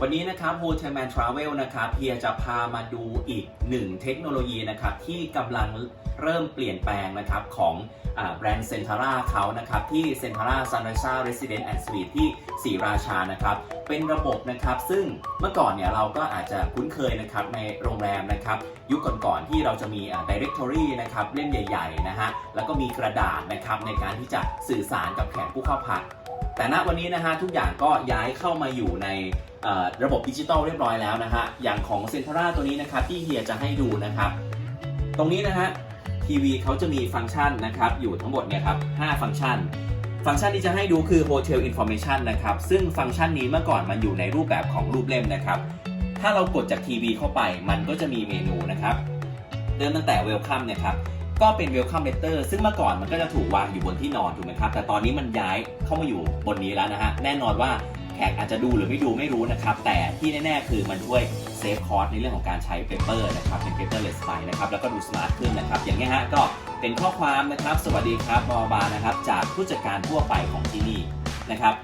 วันนี้นะครับ Hotel Man Travel นะครับเฮียจะพามาดูอีกหนึ่งเทคโนโลยีนะครับที่กำลังเริ่มเปลี่ยนแปลงนะครับของแบรนด์เซนทาร่าเขานะครับที่เซนทาร่าซันไรซ่าเรสซิเดนต์แอนด์สวีทที่ศรีราชานะครับเป็นระบบนะครับซึ่งเมื่อก่อนเนี่ยเราก็อาจจะคุ้นเคยนะครับในโรงแรมนะครับยุคก่อนๆที่เราจะมีอ่า directory นะครับเล่มใหญ่ๆนะฮะแล้วก็มีกระดาษนะครับในการที่จะสื่อสารกับแขกผู้เข้าพัก แต่ณวันนี้นะฮะทุกอย่างก็ย้ายเข้ามาอยู่ในระบบดิจิตอลเรียบร้อยแล้วนะฮะอย่างของเซนทราตัวนี้นะครับที่เฮียจะให้ดูนะครับ ตรงนี้นะฮะทีวีเขาจะมีฟังก์ชันนะครับอยู่ทั้งหมดเนี่ยครับ5ฟังก์ชัน ฟังก์ชันที่จะให้ดูคือ Hotel Information นะครับซึ่งฟังก์ชันนี้เมื่อก่อนมันอยู่ในรูปแบบของรูปเล่มนะครับ ถ้าเรากดจากทีวีเข้าไปมันก็จะมีเมนูนะครับเริ่มตั้งแต่ Welcome เนี่ยครับ ก็เป็น Welcome Letter ซึ่งเมื่อก่อนมันก็จะถูกวางอยู่บนที่นอนถูกไหมครับ แต่ตอนนี้มันย้ายเข้ามาอยู่บนนี้แล้วนะฮะ แน่นอนว่าแขกอาจจะดูหรือไม่ดูไม่รู้นะครับ แต่ที่แน่ๆ คือมันช่วยเซฟคอร์สในเรื่องของการใช้เปเปอร์นะครับ เป็น paperless ไปนะครับ แล้วก็ดูสมาร์ทขึ้นนะครับ อย่างนี้ยฮะ ก็เป็นข้อความนะครับ สวัสดีครับบอบานะครับ จากผู้จัดการทั่วไปของที่นี่นะครับ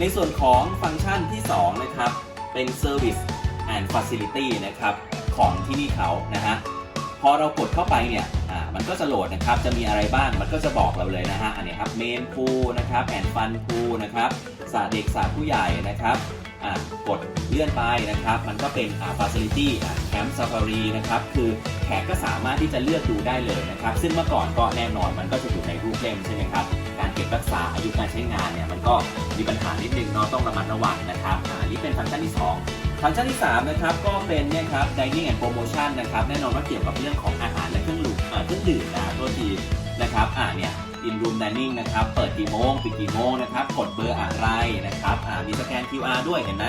ในส่วนของฟังก์ชันที่ 2 นะครับ เป็น Service and Facility นะครับ ของที่นี่เขานะฮะ พอเรากดเข้าไปเนี่ยอ่ามันก็จะโหลดนะครับ จะมีอะไรบ้าง มันก็จะบอกเราเลยนะฮะ อันนี้ครับเมนฟูนะครับแอนฟันฟูนะครับสาเด็กสาผู้ใหญ่นะครับอ่ากดเลื่อนไปนะครับ มันก็เป็นอ่าฟาซิลิตี้อ่าแคมป์ซาฟารีนะครับ คือแขกก็สามารถที่จะเลือกดูได้เลยนะครับ ซึ่งเมื่อก่อนก็แน่นอนมันก็จะอยู่ในรูปเล่มใช่ไหมครับ การเก็บรักษาอายุการใช้งานเนี่ยมันก็มีปัญหานิดนึงเนาะ ต้องระมัดระวังนะครับอันนี้เป็นฟังก์ชันที่ 2 คลังก์ชันที่3นะครับก็เป็นเนี่ยครับ dining and promotion นะครับแน่นอนว่าเกี่ยวกับเรื่องของอาหารและเครื่องดื่มเครื่องดื่มนะตัวทีนะครับอ่าเนี่ย in room dining นะครับเปิดกี่โมงปิดกี่โมงนะครับกดเบอร์อะไรนะครับอ่ามีสแกน QR ด้วยเห็นไหม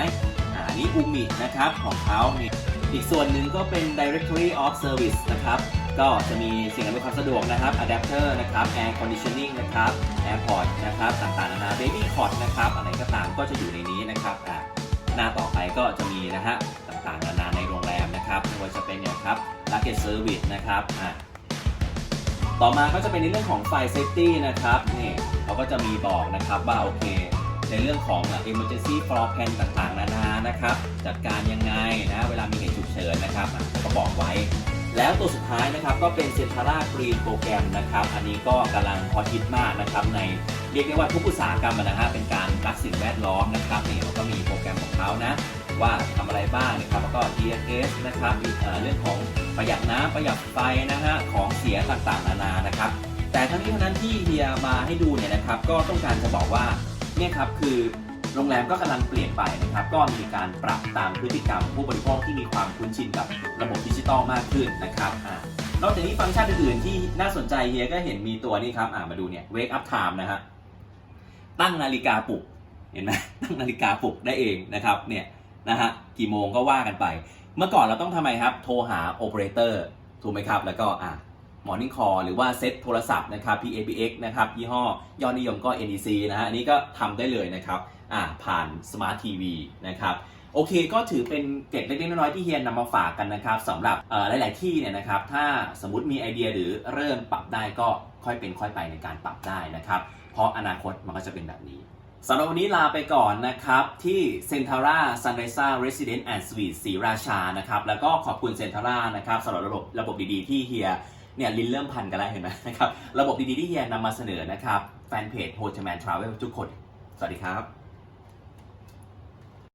อ่านี้อูมินะครับของเขาเนี่ยอีกส่วนหนึ่งก็เป็น directory of service นะครับก็จะมีสิ่งอำนวยความสะดวกนะครับ adapter นะครับ air conditioning นะครับ airport นะครับต่างๆนานา baby cot นะครับอะไรก็ตามก็จะอยู่ในนี้นะครับอ่า หน้าต่อไปก็จะมีนะฮะต่างๆนานาในโรงแรมนะครับไม่ว่าจะเป็นอย่างครับ luggage service นะครับอะต่อมาก็จะเป็นในเรื่องของไฟ safety นะครับนี่เขาก็จะมีบอกนะครับว่าโอเค ในเรื่องของอะ emergency floor plan ต่างๆ นานานะครับ จัดการยังไงนะเวลามีเหตุฉุกเฉินนะครับอะก็บอกไว้ แล้วตัวสุดท้ายนะครับก็เป็น Centara Green Program นะครับ อันนี้ก็กำลังฮอตฮิตมากนะครับ ในเรียกได้ว่าทุกอุตสาหกรรมนะฮะเป็นการรักสิ่งแวดล้อมนะครับนี่เขาก็มีโปรแกรมของเขานะว่าทำอะไรบ้างนะครับแล้วก็ DSS นะครับเเรื่องของประหยัดน้ำประหยัดไฟนะฮะของเสียต่างๆนานานะครับ แต่ทั้งนี้ทั้งนั้นที่เฮียมาให้ดูเนี่ยนะครับ ก็ต้องการจะบอกว่าเนี่ยครับคือ โรงแรมก็กำลังเปลี่ยนไปนะครับ ก็มีการปรับตามพฤติกรรม ผู้บริโภคที่มีความคุ้นชินกับระบบดิจิตอลมากขึ้นนะครับนอกจากนี้ฟังก์ชันอื่นๆที่น่าสนใจเฮียก็เห็นมีตัวนี้ครับอ่ามาดูเนี่ย wake up time นะฮะตั้งนาฬิกาปลุกเห็นไหมตั้งนาฬิกาปลุกได้เองนะครับเนี่ยนะฮะกี่โมงก็ว่ากันไป เมื่อก่อนเราต้องทำไมครับ โทรหาโอเปอเรเตอร์ถูกไหมครับ แล้วก็อะ Morning Call หรือว่าเซ็ตโทรศัพท์นะครับ PABX นะครับยี่ห้อยอดนิยมก็ NEC นะฮะอันนี้ก็ทำได้เลยนะครับอ่าผ่าน Smart TV นะครับโอเคก็ถือเป็นเกร็ดเล็กๆน้อยๆที่เฮียนนำมาฝากกันนะครับสำหรับหลาย ๆที่เนี่ยนะครับถ้าสมมติมีไอเดียหรือเริ่มปรับได้ก็ค่อยเป็นค่อยไปในการปรับได้นะครับเพราะอนาคตมันก็จะเป็นแบบนี้สำหรับวันนี้ลาไปก่อนนะครับ ที่ Centara Sunrisa Residence and Suite ศรีทสีราชานะครับ แล้วก็ขอบคุณ Centara นะครับสำหรับระบบระบบดีๆ ที่เฮีย เนี่ยลิ้นเริ่มพันกันแล้วเห็นไหมนะครับ ระบบดีๆที่เฮียนำมาเสนอนะครับ แฟนเพจโฮจิแมนทราเวลทุกคน สวัสดีครับ